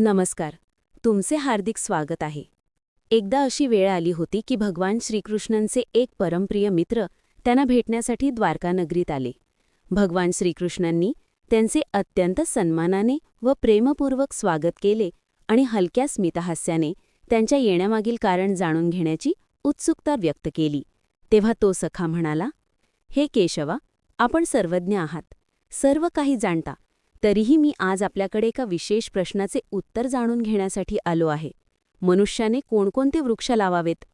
नमस्कार. तुमचे हार्दिक स्वागत आहे. एकदा अशी वेळ आली होती की भगवान श्रीकृष्णांचे एक परमप्रिय मित्र त्यांना भेटण्यासाठी द्वारकानगरीत आले. भगवान श्रीकृष्णांनी त्यांचे अत्यंत सन्मानाने व प्रेमपूर्वक स्वागत केले आणि हलक्या स्मितहास्याने त्यांच्या येण्यामागील कारण जाणून घेण्याची उत्सुकता व्यक्त केली. तेव्हा तो सखा म्हणाला हे केशवा आपण सर्वज्ञ आहात. सर्व काही जाणता. तरीही मी आज आपल्याकडे एका विशेष प्रश्नाचे उत्तर जाणून घेण्यासाठी आलो आहे. मनुष्याने कोणकोणते वृक्ष लावावेत?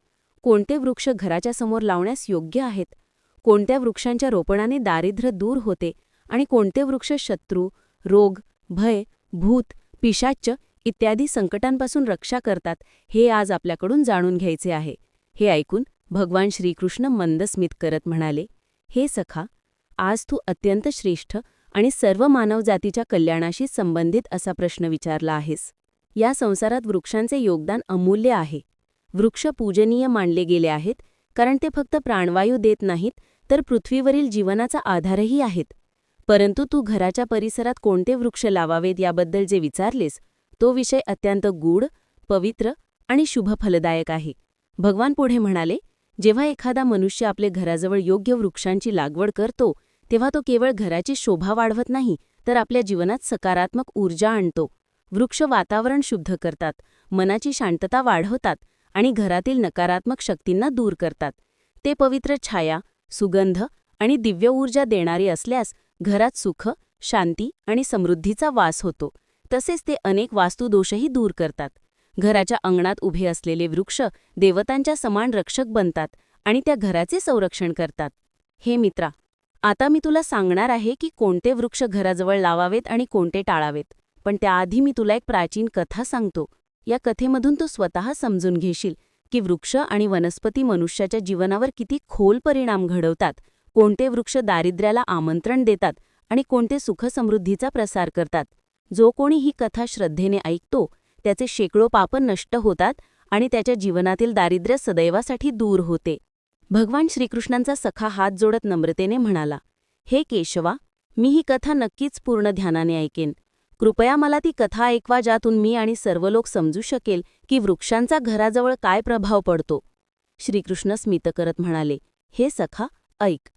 कोणते वृक्ष घराच्या समोर लावण्यास योग्य आहेत? कोणत्या वृक्षांच्या रोपणाने दारिद्र्य दूर होते? आणि कोणते वृक्ष शत्रू रोग भय भूत पिशाच्च इत्यादी संकटांपासून रक्षा करतात हे आज आपल्याकडून जाणून घ्यायचे आहे. हे ऐकून भगवान श्रीकृष्ण मंदस्मित करत म्हणाले हे सखा आज तू अत्यंत श्रेष्ठ आणि सर्व मानवजातीच्या कल्याणाशी संबंधित असा प्रश्न विचारला आहेस. या संसारात वृक्षांचे योगदान अमूल्य आहे. वृक्ष पूजनीय मानले गेले आहेत कारण ते फक्त प्राणवायू देत नाहीत तर पृथ्वीवरील जीवनाचा आधारही आहेत. परंतु तू घराच्या परिसरात कोणते वृक्ष लावावेत याबद्दल जे विचारलेस तो विषय अत्यंत गूढ पवित्र आणि शुभफलदायक आहे. भगवान पुढे म्हणाले जेव्हा एखादा मनुष्य आपले घराजवळ योग्य वृक्षांची लागवड करतो तेव्हा तो केवळ घराची शोभा वाढवत नाही तर आपल्या जीवनात सकारात्मक ऊर्जा आणतो. वृक्ष वातावरण शुद्ध करतात मनाची शांतता वाढवतात आणि घरातील नकारात्मक शक्तींना दूर करतात. ते पवित्र छाया सुगंध आणि दिव्य ऊर्जा देणारे असल्यास घरात सुख शांती आणि समृद्धीचा वास होतो. तसेच ते अनेक वास्तुदोषही दूर करतात. घराच्या अंगणात उभे असलेले वृक्ष देवतांच्या समान रक्षक बनतात आणि त्या घराचे संरक्षण करतात. हे मित्रा आता मी तुला सांगणार आहे की कोणते वृक्ष घराजवळ लावावेत आणि कोणते टाळावेत. पण त्याआधी मी तुला एक प्राचीन कथा सांगतो. या कथेमधून तू स्वतः समजून घेशील की वृक्ष आणि वनस्पती मनुष्याच्या जीवनावर किती खोल परिणाम घडवतात कोणते वृक्ष दारिद्र्याला आमंत्रण देतात आणि कोणते सुखसमृद्धीचा प्रसार करतात. जो कोणी ही कथा श्रद्धेने ऐकतो त्याचे शेकडो पाप नष्ट होतात आणि त्याच्या जीवनातील दारिद्र्य सदैवासाठी दूर होते. भगवान श्रीकृष्णांचा सखा हात जोडत नम्रतेने म्हणाला हे केशवा मी ही कथा नक्कीच पूर्ण ध्यानाने ऐकेन. कृपया मला ती कथा ऐकवा ज्यातून मी आणि सर्व लोक समजू शकेल की वृक्षांचा घराजवळ काय प्रभाव पडतो. श्रीकृष्ण स्मित करत म्हणाले हे सखा ऐक.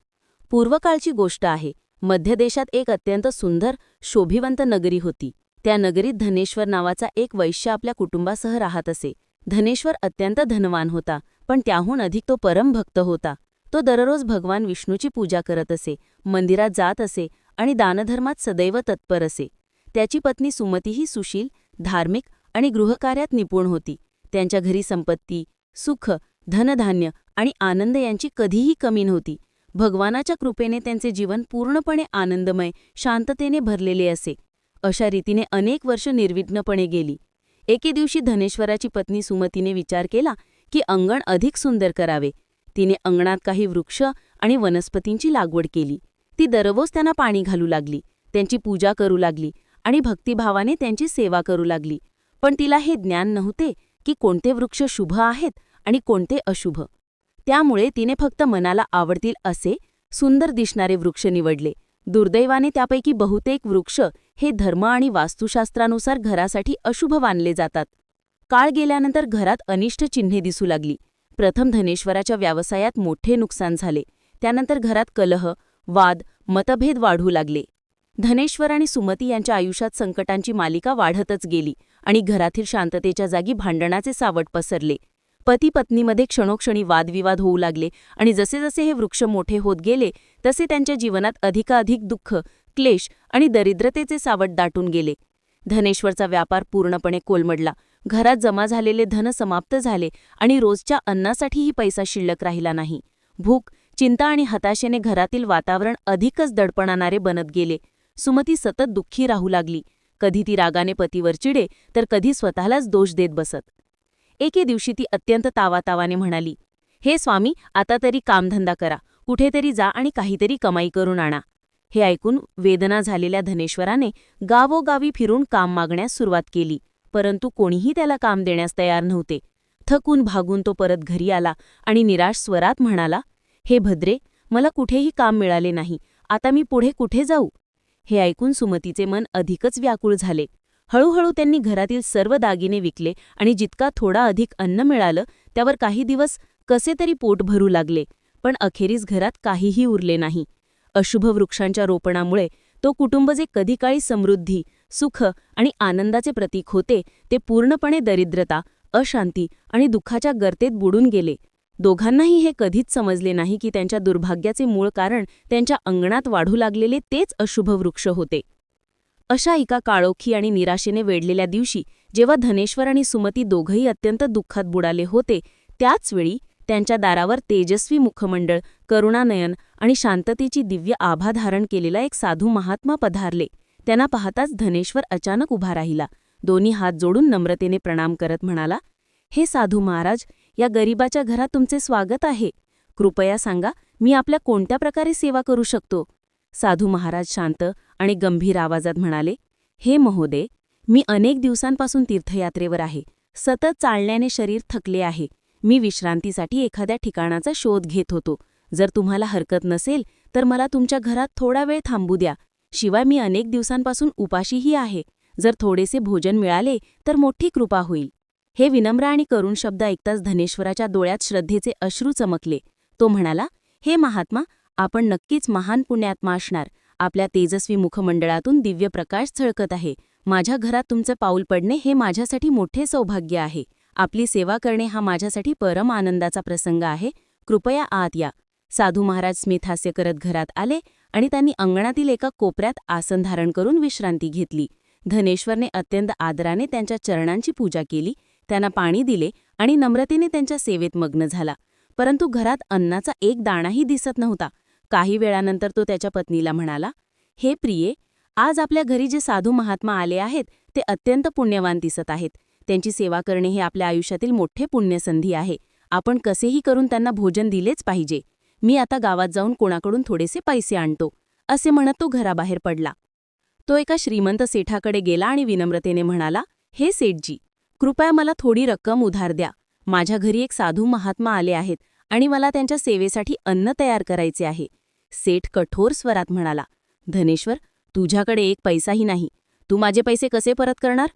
पूर्वकाळची गोष्ट आहे. मध्य देशात एक अत्यंत सुंदर शोभिवंत नगरी होती. त्या नगरीत धनेश्वर नावाचा एक वैश्य आपल्या कुटुंबासह राहत असे. धनेश्वर अत्यंत धनवान होता. पण त्याहून अधिक तो परमभक्त होता. तो दररोज भगवान विष्णूची पूजा करत असे मंदिरात जात असे आणि दानधर्मात सदैव तत्पर असे. त्याची पत्नी सुमतीही सुशील धार्मिक आणि गृहकार्यात निपुण होती. त्यांच्या घरी संपत्ती सुख धनधान्य आणि आनंद यांची कधीही कमी नव्हती. भगवानाच्या कृपेने त्यांचे जीवन पूर्णपणे आनंदमय शांततेने भरलेले असे. अशा रीतीने अनेक वर्ष निर्विघ्नपणे गेली. एके दिवशी धनेश्वराची पत्नी सुमतीने विचार केला की अंगण अधिक सुंदर करावे. तिने अंगणात काही वृक्ष आणि वनस्पतींची लागवड केली. ती दररोज त्यांना पाणी घालू लागली त्यांची पूजा करू लागली आणि भक्तिभावाने त्यांची सेवा करू लागली. पण तिला हे ज्ञान नव्हते की कोणते वृक्ष शुभ आहेत आणि कोणते अशुभ. त्यामुळे तिने फक्त मनाला आवडतील असे सुंदर दिसणारे वृक्ष निवडले. दुर्दैवाने त्यापैकी बहुतेक वृक्ष हे धर्म आणि वास्तुशास्त्रानुसार घरासाठी अशुभ मानले जातात. काळ गेल्यानंतर घरात अनिष्ट चिन्हे दिसू लागली. प्रथम धनेश्वराच्या व्यवसायात मोठे नुकसान झाले. त्यानंतर घरात कलह वाद मतभेद वाढू लागले. धनेश्वर आणि सुमती यांच्या आयुष्यात संकटांची मालिका वाढतच गेली आणि घरातील शांततेच्या जागी भांडणाचे सावट पसरले. पती पत्नीमध्ये क्षणोक्षणी वादविवाद होऊ लागले आणि जसे जसे हे वृक्ष मोठे होत गेले तसे त्यांच्या जीवनात अधिकाधिक दुःख क्लेश आणि दरिद्रतेचे सावट दाटून गेले. धनेश्वरचा व्यापार पूर्णपणे कोलमडला. घरात जमा झालेले धन समाप्त झाले आणि रोजच्या अन्नासाठीही पैसा शिल्लक राहिला नाही. भूक चिंता आणि हताशेने घरातील वातावरण अधिकच दडपणारे बनत गेले. सुमती सतत दुःखी राहू लागली. कधी ती रागाने पतीवर चिडे तर कधी स्वतःलाच दोष देत बसत. एके दिवशी ती अत्यंत तावातावाने म्हणाली हे स्वामी आता तरी कामधंदा करा. कुठेतरी जा आणि काहीतरी कमाई करून आणा. हे ऐकून वेदना झालेल्या धनेश्वराने गावोगावी फिरून काम मागण्यास सुरुवात केली. परंतु कोणीही त्याला काम देण्यास तयार नव्हते. थकून भागून तो परत घरी आला आणि निराश स्वरात म्हणाला हे भद्रे मला कुठेही काम मिळाले नाही. आता मी पुढे कुठे जाऊ? हे ऐकून सुमतीचे मन अधिकच व्याकुळ झाले. हळूहळू त्यांनी घरातील सर्व दागिने विकले आणि जितका थोडा अधिक अन्न मिळालं त्यावर काही दिवस कसे तरी पोट भरू लागले. पण अखेरीस घरात काहीही उरले नाही. अशुभ वृक्षांच्या रोपणामुळे तो कुटुंब जे कधी काळी समृद्धी सुख आणि आनंदाचे प्रतीक होते ते पूर्णपणे दरिद्रता अशांती आणि दुःखाच्या गर्तेत बुडून गेले. दोघांनाही हे कधीच समजले नाही की त्यांच्या दुर्भाग्याचे मूळ कारण त्यांच्या अंगणात वाढू लागलेले तेच अशुभ वृक्ष होते. अशा एका काळोखी आणि निराशेने वेढलेल्या दिवशी जेव्हा धनेश्वर आणि सुमती दोघंही अत्यंत दुःखात बुडाले होते त्याचवेळी त्यांच्या दारावर तेजस्वी मुखमंडळ करुणानयन आणि शांततेची दिव्य आभा धारण केलेला एक साधू महात्मा पधारले. त्यांना पाहताच धनेश्वर अचानक उभा राहिला. दोन्ही हात जोडून नम्रतेने प्रणाम करत म्हणाला हे साधू महाराज या गरीबाच्या घरात तुमचे स्वागत आहे. कृपया सांगा मी आपल्या कोणत्या प्रकारे सेवा करू शकतो? साधू महाराज शांत आणि गंभीर आवाजात म्हणाले हे महोदय मी अनेक दिवसांपासून तीर्थयात्रेवर आहे. सतत चालण्याने शरीर थकले आहे. मी विश्रांतीसाठी एखाद्या ठिकाणाचा शोध घेत होतो. जर तुम्हाला हरकत नसेल तर मला तुमच्या घरात थोडा वेळ थांबू द्या. शिवाय मी अनेक दिवसांपासून उपाशीही आहे. जर थोडेसे भोजन मिळाले तर मोठी कृपा होईल. हे विनम्र आणि करुण शब्द ऐकताच धनेश्वराच्या डोळ्यात श्रद्धेचे अश्रू चमकले. तो म्हणाला हे महात्मा आपण नक्कीच महान पुण्यात्मा असणार. आपल्या तेजस्वी मुखमंडळातून दिव्य प्रकाश झळकत आहे. माझ्या घरात तुमचं पाऊल पडणे हे माझ्यासाठी मोठे सौभाग्य आहे. आपली सेवा करणे हा माझ्यासाठी परम आनंदाचा प्रसंग आहे. कृपया आत या. साधू महाराज स्मित हास्य करत घरात आले आणि त्यांनी अंगणातील एका कोपऱ्यात आसन धारण करून विश्रांती घेतली. धनेश्वरने अत्यंत आदराने त्यांच्या चरणांची पूजा केली. त्यांना पाणी दिले आणि नम्रतेने त्यांच्या सेवेत मग्न झाला. परंतु घरात अन्नाचा एक दाणाही दिसत नव्हता. काही वेळानंतर तो त्याच्या पत्नीला म्हणाला हे प्रिये आज आपल्या घरी जे साधू महात्मा आले आहेत ते अत्यंत पुण्यवान दिसत आहेत. त्यांची सेवा करणे हे आपल्या आयुष्यातील मोठे पुण्यसंधी आहे. आपण कसेही करून त्यांना भोजन दिलेच पाहिजे. मी आता गावात जाऊन कोणाकडून थोडेसे पैसे आणतो असे म्हणत तो घराबाहेर पडला. तो एका श्रीमंत सेठाकडे गेला आणि विनम्रतेने म्हणाला हे सेठजी कृपया मला थोडी रक्कम उधार द्या. माझ्या घरी एक साधू महात्मा आले आहेत आणि मला त्यांच्या सेवेसाठी अन्न तयार करायचे आहे. सेठ कठोर स्वरात म्हणाला धनेश्वर तुझ्याकडे एक पैसाही नाही. तू माझे पैसे कसे परत करणार?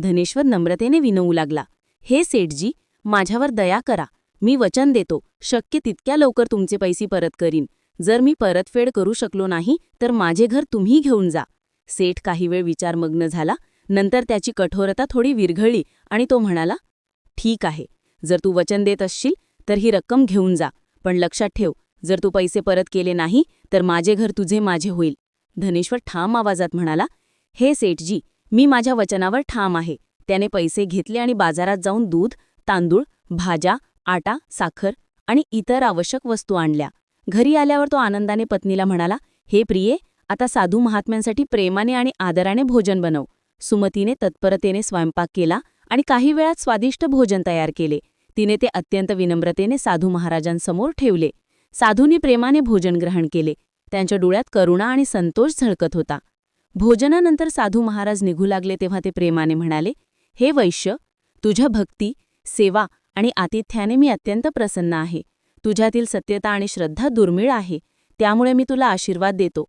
धनेश्वर नम्रतेने विनवू लागला. हे सेठजी माझ्यावर दया करा. मी वचन देतो. शक्य तितक्या लवकर तुमचे पैसे परत करीन. जर मी परतफेड करू शकलो नाही तर माझे घर तुम्ही घेऊन जा. सेठ काही वेळ विचारमग्न झाला. नंतर त्याची कठोरता थोडी विरघळली आणि तो म्हणाला ठीक आहे. जर तू वचन देत असशील तर ही रक्कम घेऊन जा. पण लक्षात ठेव जर तू पैसे परत केले नाही तर माझे घर तुझे माझे होईल. धनेश्वर ठाम आवाजात म्हणाला हे सेठजी मी माझ्या वचनावर ठाम आहे. त्याने पैसे घेतले आणि बाजारात जाऊन दूध तांदूळ भाज्या आटा साखर आणि इतर आवश्यक वस्तू आणल्या. घरी आल्यावर तो आनंदाने पत्नीला म्हणाला हे प्रिये आता साधू महात्म्यांसाठी प्रेमाने आणि आदराने भोजन बनव. सुमतीने तत्परतेने स्वयंपाक केला आणि काही वेळात स्वादिष्ट भोजन तयार केले. तिने ते अत्यंत विनम्रतेने साधू महाराजांसमोर ठेवले. साधूंनी प्रेमाने भोजन ग्रहण केले. त्यांच्या डोळ्यात करुणा आणि संतोष झळकत होता. भोजनानंतर साधू महाराज निघू लागले तेव्हा ते प्रेमाने म्हणाले हे वैश्य तुझ्या भक्ती सेवा आणि आतिथ्याने मी अत्यंत प्रसन्न आहे. तुझ्यातील सत्यता आणि श्रद्धा दुर्मिळ आहे. त्यामुळे मी तुला आशीर्वाद देतो.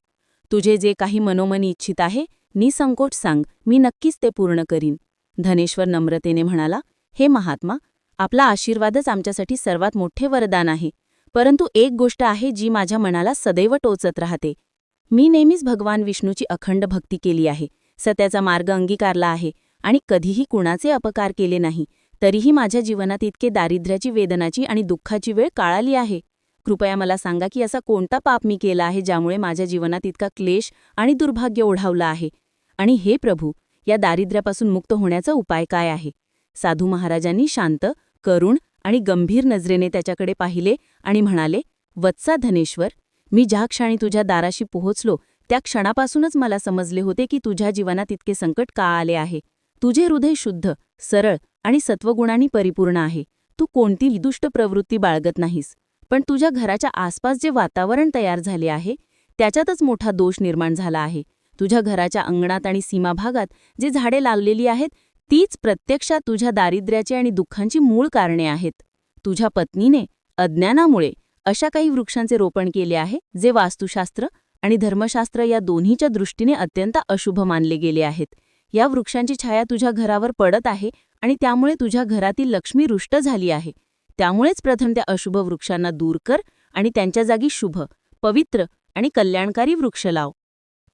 तुझे जे काही मनोमनी इच्छित आहे निसंकोच सांग. मी नक्कीच ते पूर्ण करीन. धनेश्वर नम्रतेने म्हणाला हे महात्मा आपला आशीर्वादच आमच्यासाठी सर्वात मोठे वरदान आहे. परंतु एक गोष्ट आहे जी माझ्या मनाला सदैव टोचत राहते. मी नेहमीच भगवान विष्णूची अखंड भक्ती केली आहे. सत्याचा मार्ग अंगीकारला आहे आणि कधीही कुणाचे अपकार केले नाही तरीही माझ्या जीवनात इतके दारिद्र्याची वेदनाची आणि दुःखाची वेळ काळाली आहे. कृपया मला सांगा की असा कोणता पाप मी केला आहे ज्यामुळे माझ्या जीवनात इतका क्लेश आणि दुर्भाग्य ओढावला आहे? आणि हे प्रभू या दारिद्र्यापासून मुक्त होण्याचा उपाय काय आहे? साधू महाराजांनी शांत करुण आणि गंभीर नजरेने त्याच्याकडे पाहिले आणि म्हणाले वत्सा धनेश्वर मी ज्या क्षणी तुझ्या दाराशी पोहोचलो त्या क्षणापासूनच मला समजले होते की तुझ्या जीवनात इतके संकट का आले आहे. तुझे हृदय शुद्ध सरळ आणि सत्वगुणांनी परिपूर्ण आहे. तू कोणती दुष्ट प्रवृत्ती बाळगत नाहीस. पण तुझ्या घराच्या आसपास जे वातावरण तयार झाले आहे त्याच्यातच मोठा दोष निर्माण झाला आहे. तुझ्या घराच्या अंगणात आणि सीमाभागात जे झाडे लावलेली आहेत तीच प्रत्यक्षात तुझ्या दारिद्र्याची आणि दुःखांची मूळ कारणे आहेत. तुझ्या पत्नीने अज्ञानामुळे अशा काही वृक्षांचे रोपण केले आहे जे वास्तुशास्त्र आणि धर्मशास्त्र या दोन्हीच्या दृष्टीने अत्यंत अशुभ मानले गेले आहेत. या वृक्षांची छाया तुझ्या घरावर पडत आहे आणि त्यामुळे तुझ्या घरातील लक्ष्मी रुष्ट झाली आहे. त्यामुळेच प्रथम त्या अशुभ वृक्षांना दूर कर आणि त्यांच्या जागी शुभ पवित्र आणि कल्याणकारी वृक्ष लाव.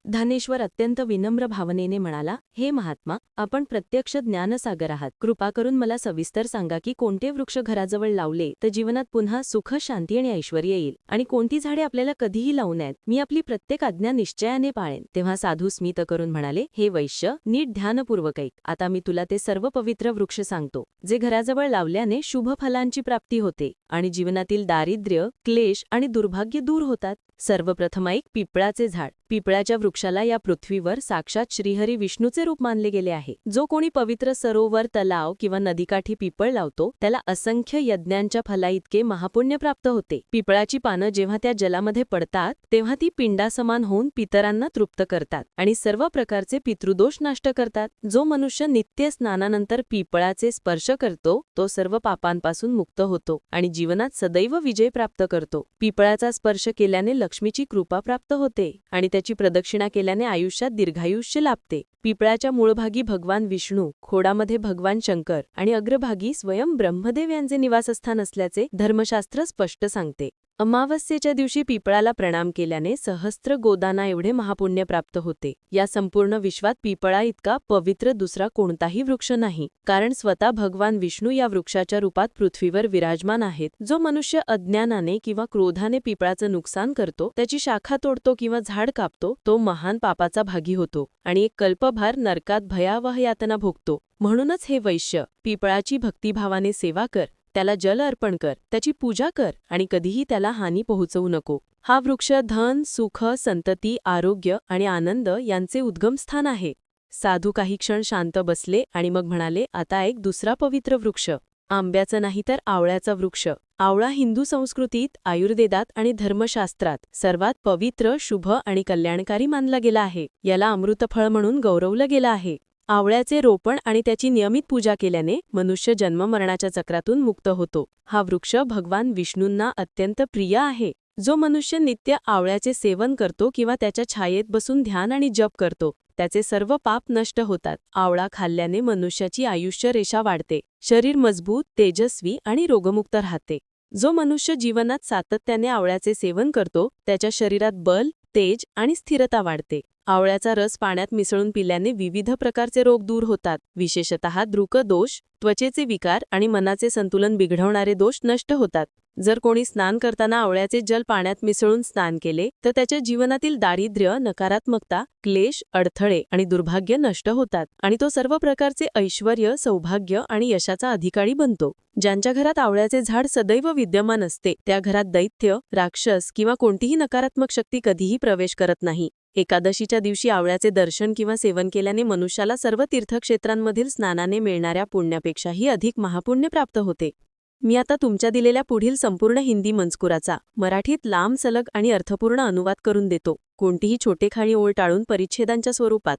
धानेश्वर अत्यंत विनम्र भावनेने म्हणाला हे महात्मा आपण प्रत्यक्ष ज्ञानसागर आहात. कृपा करून मला सविस्तर सांगा की कोणते वृक्ष घराजवळ लावले तर जीवनात पुन्हा सुख शांती आणि ऐश्वर येईल? आणि कोणती झाडे आपल्याला कधीही लावू नयेत? मी आपली प्रत्येक आज्ञा निश्चयाने पाळेन. तेव्हा साधू स्मित करून म्हणाले हे वैश्य नीट ध्यानपूर्वक ऐक. आता मी तुला ते सर्व पवित्र वृक्ष सांगतो जे घराजवळ लावल्याने शुभ फलांची प्राप्ती होते. आणि जीवनातील दारिद्र्य क्लेश आणि दुर्भाग्य दूर होतात. सर्वप्रथम एक पिपळाचे झाड. पिपळाच्या वृक्षाला या पृथ्वीवर साक्षात श्रीहरी विष्णूचे रूप मानले गेले आहे. जो कोणी पवित्र सरोवर तलाव किंवा नदीकाठी पिपळ लावतो त्याला असंख्य यज्ञांच्या फलाइतके महापुण्य प्राप्त होते. पिपळाची पानं जेव्हा त्या जलामध्ये पडतात तेव्हा ती पिंडासमान होऊन पितरांना तृप्त करतात आणि सर्व प्रकारचे पितृदोष नष्ट करतात. जो मनुष्य नित्य स्नानानंतर पिपळाचे स्पर्श करतो तो सर्व पापांपासून मुक्त होतो आणि जीवनात सदैव विजय प्राप्त करतो. पिपळाचा स्पर्श केल्याने लक्ष्मीची कृपा प्राप्त होते आणि त्याची प्रदक्षिणा केल्याने आयुष्यात दीर्घायुष्य लाभते. पिपळाच्या मूळभागी भगवान विष्णू खोडामध्ये भगवान शंकर आणि अग्रभागी स्वयं ब्रह्मदेव यांचे निवासस्थान असल्याचे धर्मशास्त्र स्पष्ट सांगते. अमावस्येच्या दिवशी पिपळाला प्रणाम केल्याने सहस्त्र गोदाना एवढे महापुण्य प्राप्त होते. या संपूर्ण विश्वात पिपळा इतका पवित्र दुसरा कोणताही वृक्ष नाही कारण स्वतः भगवान विष्णू या वृक्षाच्या रूपात पृथ्वीवर विराजमान आहेत. जो मनुष्य अज्ञानाने किंवा क्रोधाने पिपळाचं नुकसान करतो त्याची शाखा तोडतो किंवा झाड कापतो तो महान पापाचा भागी होतो आणि एक कल्पभार नरकात भयावह यातना भोगतो. म्हणूनच हे वैश्य पिपळाची भक्तिभावाने सेवा कर त्याला जल अर्पण कर त्याची पूजा कर आणि कधीही त्याला हानी पोहोचवू नको. हा वृक्ष धन सुख संतती आरोग्य आणि आनंद यांचे उद्गमस्थान आहे. साधू काही क्षण शांत बसले आणि मग म्हणाले आता एक दुसरा पवित्र वृक्ष. आंब्याचं नाही तर आवळ्याचा वृक्ष. आवळा हिंदू संस्कृतीत आयुर्वेदात आणि धर्मशास्त्रात सर्वात पवित्र शुभ आणि कल्याणकारी मानला गेला आहे. याला अमृतफळ म्हणून गौरवलं गेलं आहे. आवळ्याचे रोपण आणि त्याची नियमित पूजा केल्याने मनुष्य जन्ममरणाच्या चक्रातून मुक्त होतो. हा वृक्ष भगवान विष्णूंना अत्यंत प्रिय आहे. जो मनुष्य नित्य आवळ्याचे सेवन करतो किंवा त्याच्या छायेत बसून ध्यान आणि जप करतो त्याचे सर्व पाप नष्ट होतात. आवळा खाल्ल्याने मनुष्याची आयुष्य रेषा वाढते. शरीर मजबूत तेजस्वी आणि रोगमुक्त राहते. जो मनुष्य जीवनात सातत्याने आवळ्याचे सेवन करतो त्याच्या शरीरात बल तेज आणि स्थिरता वाढते. आवळ्याचा रस पाण्यात मिसळून पिल्याने विविध प्रकारचे रोग दूर होतात. विशेषतः द्रुक दोष त्वचेचे विकार आणि मनाचे संतुलन बिघडवणारे दोष नष्ट होतात. जर कोणी स्नान करताना आवळ्याचे जल पाण्यात मिसळून स्नान केले तर त्याच्या जीवनातील दारिद्र्य नकारात्मकता क्लेश अडथळे आणि दुर्भाग्य नष्ट होतात आणि तो सर्व प्रकारचे ऐश्वर सौभाग्य आणि यशाचा अधिकारी बनतो. ज्यांच्या घरात आवळ्याचे झाड सदैव विद्यमान असते त्या घरात दैत्य राक्षस किंवा कोणतीही नकारात्मक शक्ती कधीही प्रवेश करत नाही. एकादशीच्या दिवशी आवळ्याचे दर्शन किंवा सेवन केल्याने मनुष्याला सर्व तीर्थक्षेत्रांमधील स्नानाने मिळणाऱ्या पुण्यापेक्षाही अधिक महापुण्य प्राप्त होते. मी आता तुमच्या दिलेल्या पुढील संपूर्ण हिंदी मंजकुराचा मराठीत लांब सलग आणि अर्थपूर्ण अनुवाद करून देतो. कोणतीही छोटेखाणी ओळ टाळून परिच्छेदांच्या स्वरूपात.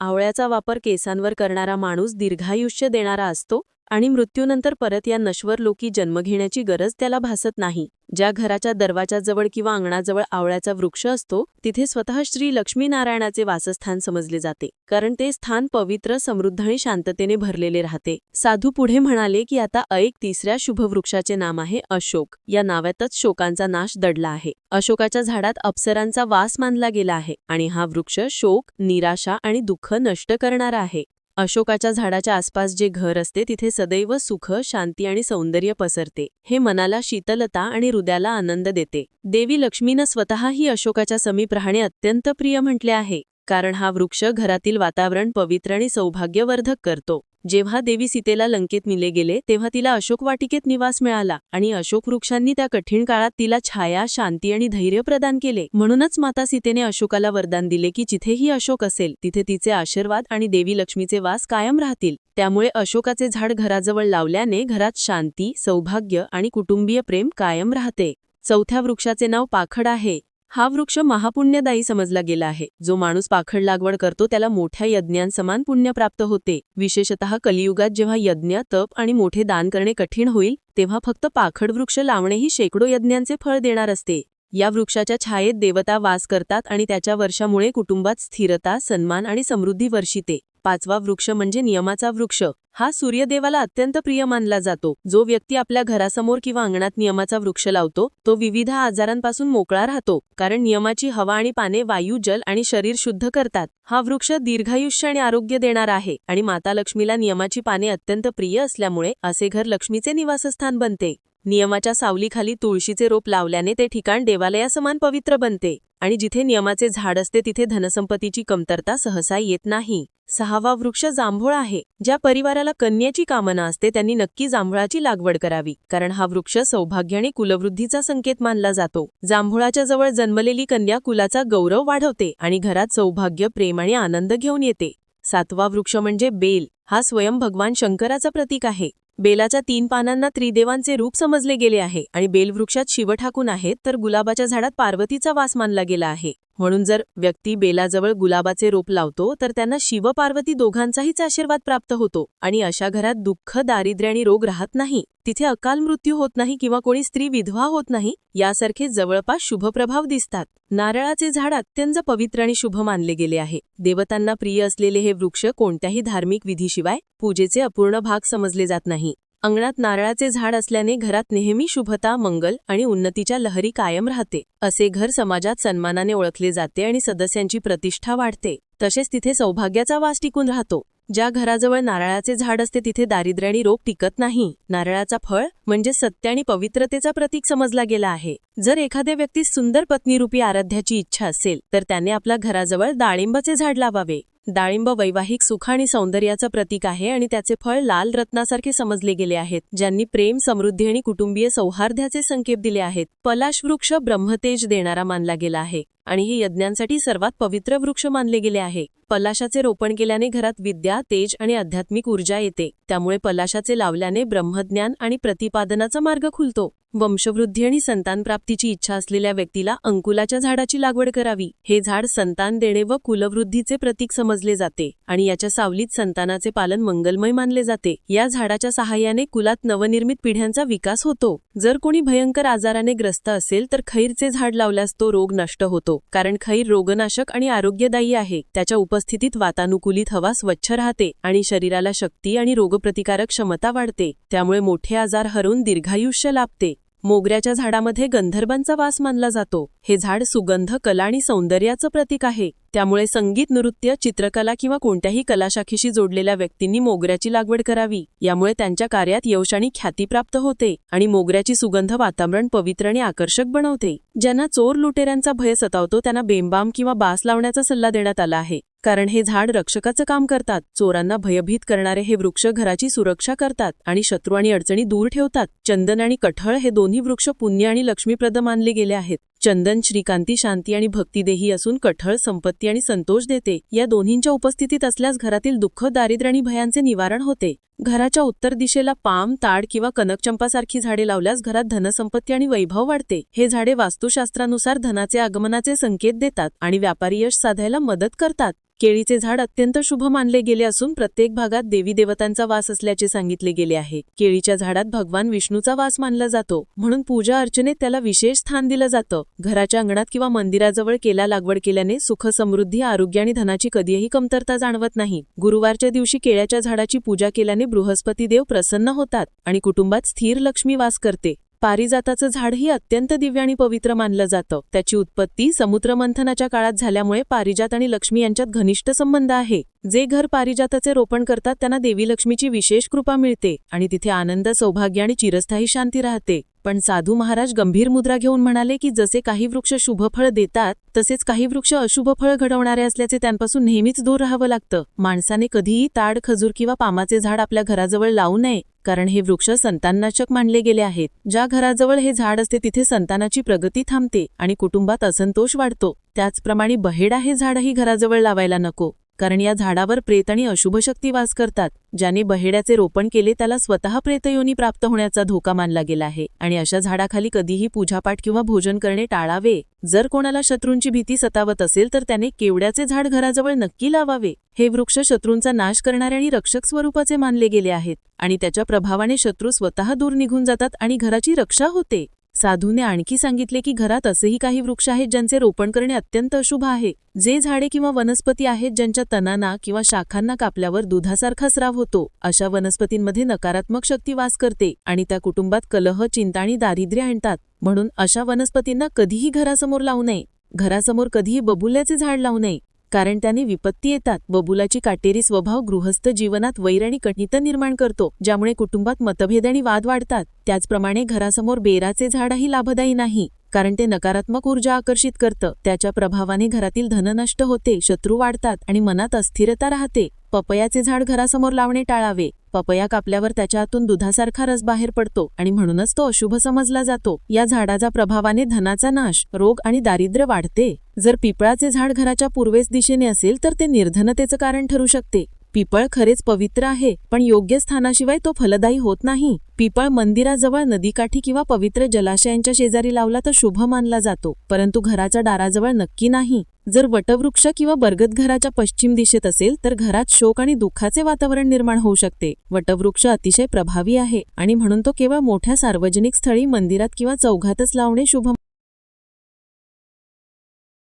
आवळ्याचा वापर केसांवर करणारा माणूस दीर्घायुष्य देणारा असतो आणि मृत्यूनंतर परत या नश्वर लोकी जन्म घेण्याची गरज त्याला भासत नाही. ज्या घराच्या दरवाजाजवळ किंवा अंगणाजवळ आवळ्याचा वृक्ष असतो तिथे स्वतः श्री लक्ष्मीनारायणाचे वासस्थान समजले जाते. कारण ते स्थान पवित्र समृद्ध आणि शांततेने भरलेले राहते. साधू पुढे म्हणाले की आता ऐक तिसऱ्या शुभवृक्षाचे नाम आहे अशोक. या नावातच शोकांचा नाश दडला आहे. अशोकाच्या झाडात अप्सरांचा वास मानला गेला आहे आणि हा वृक्ष शोक निराशा आणि दुःख नष्ट करणारा आहे. अशोकाच्या झाडाच्या आसपास जे घर असते तिथे सदैव सुख शांती आणि सौंदर्य पसरते. हे मनाला शीतलता आणि हृदयाला आनंद देते. देवी लक्ष्मीनं स्वतःही अशोकाच्या समीप राहणे अत्यंत प्रिय म्हटले आहे कारण हा वृक्ष घरातील वातावरण पवित्र आणि सौभाग्यवर्धक करतो. जेव्हा देवी सीतेला लंकेत नेले गेले तेव्हा तिला अशोक वाटिकेत निवास मिळाला आणि अशोक वृक्षांनी त्या कठीण काळात तिला छाया शांती आणि धैर्य प्रदान केले. म्हणूनच माता सीतेने अशोकाला वरदान दिले की जिथेही अशोक असेल तिथे तिचे आशीर्वाद आणि देवी लक्ष्मीचे वास कायम राहतील. त्यामुळे अशोकाचे झाड घराजवळ लावल्याने घरात शांती सौभाग्य आणि कुटुंबीय प्रेम कायम राहते. चौथ्या वृक्षाचे नाव पाखड आहे. हा वृक्ष महापुण्यदायी समजला गेला आहे. जो माणूस पाखड लागवड करतो त्याला मोठ्या यज्ञांसमान पुण्य प्राप्त होते. विशेषतः कलियुगात जेव्हा यज्ञ तप आणि मोठे दान करणे कठीण होईल तेव्हा फक्त पाखड वृक्ष लावणेही शेकडो यज्ञांचे फळ देणार असते. या वृक्षाच्या छायेत देवता वास करतात आणि त्याच्या वर्षामुळे कुटुंबात स्थिरता सन्मान आणि समृद्धी वर्षिते. पाचवा वृक्ष म्हणजे नियमाचा वृक्ष. हा सूर्यदेवाला अत्यंत प्रिय मानला जातो. जो व्यक्ती आपल्या घरासमोर किंवा अंगणात नियमाचा वृक्ष लावतो तो विविध आजारांपासून मोकळा राहतो कारण नियमाची हवा आणि पाने वायू जल आणि शरीर शुद्ध करतात. हा वृक्ष दीर्घायुष्य आणि आरोग्य देणार आहे आणि माता लक्ष्मीला नियमाची पाने अत्यंत प्रिय असल्यामुळे असे घर लक्ष्मीचे निवासस्थान बनते. नियमाच्या सावलीखाली तुळशीचे रोप लावल्याने ते ठिकाण देवालयासमान पवित्र बनते आणि जिथे नियमाचे झाड असते तिथे धनसंपत्तीची कमतरता सहसा येत नाही. सहावा वृक्ष जांभूळ आहे ज्या परिवाराला कन्याची कामना असते त्यांनी नक्की जांभळाची लागवड करावी कारण हा वृक्ष सौभाग्य आणि कुलवृद्धीचा संकेत मानला जातो. जांभुळाच्या जवळ जन्मलेली कन्या कुलाचा गौरव वाढवते आणि घरात सौभाग्य प्रेम आणि आनंद घेऊन येते. सातवा वृक्ष म्हणजे बेल हा स्वयं भगवान शंकराचा प्रतीक आहे. बेलाच्या तीन पानांना त्रिदेवांचे रूप समजले गेले आहे आणि बेलवृक्षात शिव ठाकून आहेत तर गुलाबाच्या झाडात पार्वतीचा वास मानला गेला आहे. म्हणून जर व्यक्ती बेलाजवळ गुलाबाचे रोप लावतो तर त्यांना शिव पार्वती दोघांचाहीच आशीर्वाद प्राप्त होतो आणि अशा घरात दुःख दारिद्र्य आणि रोग राहत नाही. तिथे अकाल मृत्यू होत नाही किंवा कोणी स्त्री विधवा होत नाही यासारखे जवळपास शुभप्रभाव दिसतात. नारळाचे झाड अत्यंत पवित्र आणि शुभ मानले गेले आहे. देवतांना प्रिय असलेले हे वृक्ष कोणत्याही धार्मिक विधीशिवाय पूजेचे अपूर्ण भाग समजले जात नाही. अंगणात नारळाचे झाड असल्याने घरात नेहमी शुभता मंगल आणि उन्नतीच्या लहरी कायम राहते. असे घर समाजात सन्मानाने ओळखले जाते आणि सदस्यांची प्रतिष्ठा वाढते. तसेच तिथे सौभाग्याचा वास टिकून राहतो. ज्या घराजवळ नारळाचे झाड असते तिथे दारिद्र्य आणि रोग टिकत नाही. नारळाचा फळ म्हणजे सत्य आणि पवित्रतेचा प्रतीक समजला गेला आहे. जर एखाद्या व्यक्तीस सुंदर पत्नीरूपी आराध्याची इच्छा असेल तर त्याने आपल्या घराजवळ डाळिंबाचे झाड लावावे. डाळिंब वैवाहिक सुख आणि सौंदर्याचं प्रतीक आहे आणि त्याचे फळ लाल रत्नासारखे समजले गेले आहेत ज्यांनी प्रेम समृद्धी आणि कुटुंबीय सौहार्द्याचे संकेत दिले आहेत. पलाश वृक्ष ब्रह्मतेज देणारा मानला गेला आहे. आणि हे यज्ञांसाठी सर्वात पवित्र वृक्ष मानले गेले आहे. पलाशाचे रोपण केल्याने घरात विद्या तेज आणि आध्यात्मिक ऊर्जा येते. त्यामुळे पलाशाचे लावल्याने ब्रह्मज्ञान आणि प्रतिपादनाचा मार्ग खुलतो. वंशवृद्धी आणि संतानप्राप्तीची इच्छा असलेल्या व्यक्तीला अंकुलाच्या झाडाची लागवड करावी. हे झाड संतान देणे व कुलवृद्धीचे प्रतीक समजले जाते आणि याच्या सावलीत संतानाचे पालन मंगलमय मानले जाते. या झाडाच्या सहाय्याने कुलात नवनिर्मित पिढ्यांचा विकास होतो. जर कोणी भयंकर आजाराने ग्रस्त असेल तर खैरचे झाड लावल्यास तो रोग नष्ट होतो. कारण खैर रोगनाशक आणि आरोग्यदायी आहे. त्याच्या उपस्थितीत वातानुकूलित हवा स्वच्छ राहते आणि शरीराला शक्ती आणि रोगप्रतिकारक क्षमता वाढते. त्यामुळे मोठे आजार हरवून दीर्घायुष्य लाभते. मोगऱ्याच्या झाडामध्ये गंधर्वांचा वास मानला जातो. हे झाड सुगंध कला आणि सौंदर्याचं प्रतीक आहे. त्यामुळे संगीत नृत्य चित्रकला किंवा कोणत्याही कलाशाखीशी जोडलेल्या व्यक्तींनी मोगऱ्याची लागवड करावी. यामुळे त्यांच्या कार्यात यश आणि ख्याती प्राप्त होते आणि मोगऱ्याची सुगंध वातावरण पवित्र आणि आकर्षक बनवते. ज्यांना चोर लुटेऱ्यांचा भय सतावतो त्यांना बेंबाम किंवा बास लावण्याचा सल्ला देण्यात आला आहे. कारण हे झाड रक्षकाचं काम करतात. चोरांना भयभीत करणारे हे वृक्ष घराची सुरक्षा करतात आणि शत्रू आणि अडचणी दूर ठेवतात. चंदन आणि कठळ हे दोन्ही वृक्ष पुण्य आणि लक्ष्मीप्रद मानले गेले आहेत. चंदन श्रीकांती शांती आणि भक्तिदेही असून कठळ संपत्ती आणि संतोष देते. या दोन्हींच्या उपस्थितीत असल्यास घरातील दुःख दारिद्र्य आणि भयांचे निवारण होते. घराच्या उत्तर दिशेला पाम ताड किंवा कनकचंपासारखी झाडे लावल्यास घरात धनसंपत्ती आणि वैभव वाढते. हे झाडे वास्तुशास्त्रानुसार धनाचे आगमनाचे संकेत देतात आणि व्यापारी यश साधायला मदत करतात. केळीचे झाड अत्यंत शुभ मानले गेले असून प्रत्येक भागात देवी देवतांचा वास असल्याचे सांगितले गेले आहे. केळीच्या झाडात भगवान विष्णूचा वास मानला जातो. म्हणून पूजा अर्चनेत त्याला विशेष स्थान दिलं जातं. घराच्या अंगणात किंवा मंदिराजवळ केला लागवड केल्याने सुख समृद्धी आरोग्य आणि धनाची कधीही कमतरता जाणवत नाही. गुरुवारच्या दिवशी केळ्याच्या झाडाची पूजा केल्याने बृहस्पती देव प्रसन्न होतात आणि कुटुंबात स्थिर लक्ष्मी वास करते. पारिजाताचं झाडही अत्यंत दिव्य आणि पवित्र मानलं जातं. त्याची उत्पत्ती समुद्रमंथनाच्या काळात झाल्यामुळे पारिजात आणि लक्ष्मी यांच्यात घनिष्ठ संबंध आहे. जे घर पारिजाताचे रोपण करतात त्यांना देवी लक्ष्मीची विशेष कृपा मिळते आणि तिथे आनंद सौभाग्य आणि चिरस्थायी शांती राहते. पण साधू महाराज गंभीर मुद्रा घेऊन म्हणाले की जसे काही वृक्ष शुभफळ देतात तसेच काही वृक्ष अशुभ फळ घडवणारे असल्याचे त्यांपासून नेहमीच दूर राहावं लागतं. माणसाने कधीही ताड खजूर किंवा पामाचे झाड आपल्या घराजवळ लावू नये कारण हे वृक्ष संताननाशक मानले गेले आहेत. ज्या घराजवळ हे झाड असते तिथे संतानाची प्रगती थांबते आणि कुटुंबात असंतोष वाढतो. त्याचप्रमाणे बहेडा हे झाडही घराजवळ लावायला नको. कारण या झाडावर प्रेत आणि अशुभ शक्ती वास करतात ज्याने बहेड्याचे रोपण केले त्याला स्वतः प्रेतयोनी प्राप्त होण्याचा धोका मानला गेला आहे. आणि अशा झाडाखाली कधीही पूजापाठ किंवा भोजन करणे टाळावे. जर कोणाला शत्रूंची भीती सतावत असेल तर त्याने केवड्याचे झाड घराजवळ नक्की लावावे. हे वृक्ष शत्रूंचा नाश करणारे आणि रक्षक स्वरूपाचे मानले गेले आहेत. आणि त्याच्या प्रभावाने शत्रू स्वतः दूर निघून जातात आणि घराची रक्षा होते. साधूने आणखी सांगितले की घरात असेही काही वृक्ष आहेत ज्यांचे रोपण करणे अत्यंत अशुभ आहे. जे झाडे किंवा वनस्पती आहेत ज्यांच्या तणांना किंवा शाखांना कापल्यावर दुधासारखा स्राव होतो अशा वनस्पतींमध्ये नकारात्मक शक्ती वास करते आणि त्या कुटुंबात कलह चिंता आणि दारिद्र्य आणतात. म्हणून अशा वनस्पतींना कधीही घरासमोर लावू नये. घरासमोर कधीही बबुल्याचे झाड लावू नये. कारण त्याने विपत्ती येतात. बबुलाची काटेरी स्वभाव गृहस्थ जीवनात वैर आणि कणित निर्माण करतो ज्यामुळे कुटुंबात मतभेद आणि वाद वाढतात. त्याचप्रमाणे घरासमोर बेराचे झाडही लाभदायी नाही कारण ते नकारात्मक ऊर्जा आकर्षित करतं. त्याच्या प्रभावाने घरातील धन नष्ट होते शत्रू वाढतात आणि मनात अस्थिरता राहते. पपयाचे झाड घरासमोर लावणे टाळावे. पपया कापल्यावर त्याच्या आतून दुधासारखा रस बाहेर पडतो आणि म्हणूनच तो अशुभ समजला जातो. या झाडाच्या प्रभावाने धनाचा नाश रोग आणि दारिद्र्य वाढते. जर पिपळाचे झाड घराच्या पूर्वेस दिशेने असेल तर ते निर्धनतेचं कारण ठरू शकते. पिपळ खरेच पवित्र आहे पण योग्य स्थानाशिवाय तो फलदायी होत नाही. पिपळ मंदिराजवळ नदीकाठी किंवा पवित्र जलाशयांच्या शेजारी लावला तर शुभ मानला जातो परंतु घराच्या दाराजवळ नक्की नाही. जर वटवृक्ष किंवा बरगद घराच्या पश्चिम दिशेत असेल तर घरात शोक आणि दुःखाचे वातावरण निर्माण होऊ शकते. वटवृक्ष अतिशय प्रभावी आहे आणि म्हणून तो केवळ मोठ्या सार्वजनिक स्थळी मंदिरात किंवा चौघातच लावणे शुभ